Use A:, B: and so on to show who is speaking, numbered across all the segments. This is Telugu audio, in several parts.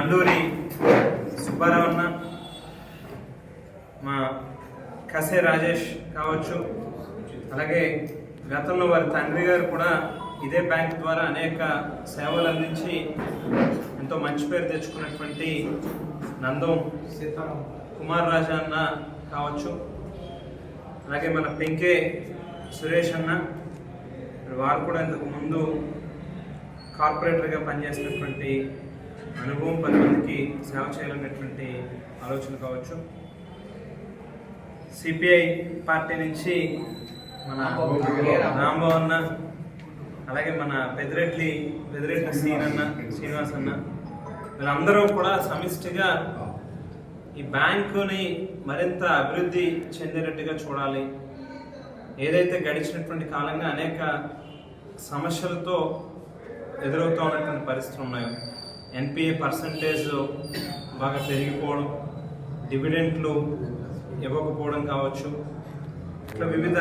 A: నండూరి సుబ్బారావు అన్న మా కసే రాజేష్ కావచ్చు అలాగే గతంలో వారి తండ్రి గారు కూడా ఇదే బ్యాంక్ ద్వారా అనేక సేవలు అందించి ఎంతో మంచి పేరు తెచ్చుకున్నటువంటి నందం కుమార్ రాజా అన్న కావచ్చు అలాగే మన పెంకే సురేష్ అన్న వారు కూడా ఇంతకు ముందు కార్పొరేటర్గా పనిచేసినటువంటి అనుభవం పది మందికి సేవ చేయాలనేటువంటి ఆలోచన కావచ్చు. సిపిఐ పార్టీ నుంచి మన రాంబాబు అన్న అలాగే మన పెదిరెడ్డి పెదిరెడ్డి సీన్ అన్న శ్రీనివాస్ అన్న వీళ్ళందరూ కూడా సమిష్టిగా ఈ బ్యాంకుని మరింత అభివృద్ధి చెందేటట్టుగా చూడాలి. ఏదైతే గడిచినటువంటి కాలంగా అనేక సమస్యలతో ఎదురవుతూ ఉన్నటువంటి పరిస్థితులు ఉన్నాయో. ఎన్పిఏ పర్సంటేజ్ బాగా పెరిగిపోవడం డివిడెంట్లు ఇవ్వకపోవడం కావచ్చు. ఇట్లా వివిధ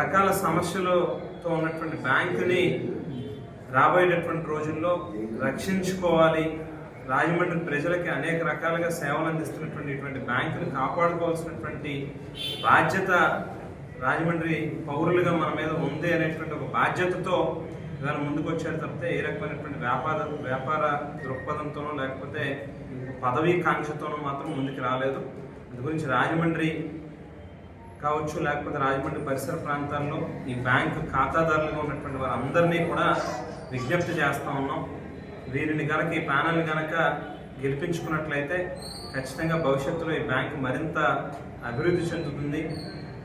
A: రకాల సమస్యలతో ఉన్నటువంటి బ్యాంకుని రాబోయేటటువంటి రోజుల్లో రక్షించుకోవాలి. రాజమండ్రి ప్రజలకి అనేక రకాలుగా సేవలు అందిస్తున్నటువంటి ఇటువంటి బ్యాంకుని కాపాడుకోవాల్సినటువంటి బాధ్యత రాజమండ్రి పౌరులుగా మన మీద ఉంది అనేటువంటి ఒక బాధ్యతతో ఇవాళ ముందుకు వచ్చారు తప్పితే ఏ రకమైనటువంటి వ్యాపార వ్యాపార దృక్పథంతోనో లేకపోతే పదవీ కాంక్షతోనో మాత్రం ముందుకు రాలేదు. అందు గురించి రాజమండ్రి కావచ్చు లేకపోతే రాజమండ్రి పరిసర ప్రాంతాల్లో ఈ బ్యాంకు ఖాతాదారులుగా ఉన్నటువంటి వారందరినీ కూడా విజ్ఞప్తి చేస్తూ ఉన్నాం. వీరిని కనుక ఈ ప్యానల్ కనుక గెలిపించుకున్నట్లయితే ఖచ్చితంగా భవిష్యత్తులో ఈ బ్యాంకు మరింత అభివృద్ధి చెందుతుంది.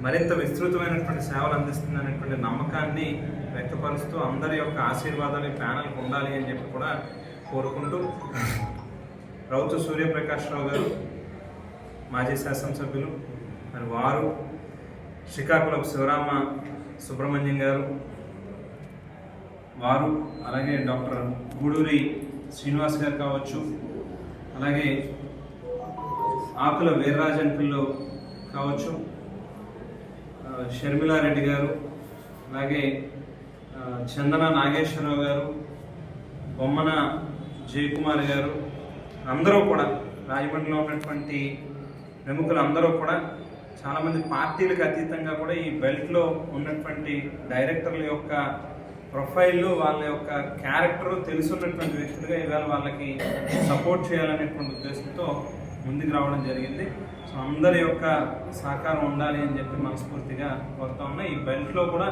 A: మరింత విస్తృతమైనటువంటి సేవలు అందిస్తుంది అనేటువంటి నమ్మకాన్ని వ్యక్తపరుస్తూ అందరి యొక్క ఆశీర్వాదాలు ఈ ప్యానల్కి ఉండాలి అని చెప్పి కూడా కోరుకుంటూ రౌతు సూర్యప్రకాశ్రావు గారు మాజీ శాసనసభ్యులు మరి వారు శ్రీకాకుళం శివరామ సుబ్రహ్మణ్యం గారు వారు అలాగే డాక్టర్ గూడూరి శ్రీనివాస్ గారు కావచ్చు అలాగే ఆకుల వీర్రాజంకుల్లో కావచ్చు షర్మిలారెడ్డి గారు అలాగే చందన నాగేశ్వరరావు గారు బొమ్మన జయకుమార్ గారు అందరూ కూడా రాజమండ్రిలో ఉన్నటువంటి ప్రముఖులు అందరూ కూడా చాలామంది పార్టీలకు అతీతంగా కూడా ఈ బెల్ట్లో ఉన్నటువంటి డైరెక్టర్ల యొక్క ప్రొఫైళ్ళు వాళ్ళ యొక్క క్యారెక్టర్ తెలుసున్నటువంటి వ్యక్తులుగా ఇవాళ వాళ్ళకి సపోర్ట్ చేయాలనేటువంటి ఉద్దేశంతో ముందుకు రావడం జరిగింది. సో అందరి యొక్క సహకారం ఉండాలి అని చెప్పి మనస్ఫూర్తిగా కోరుతా ఉన్నాయి ఈ బెల్ట్లో కూడా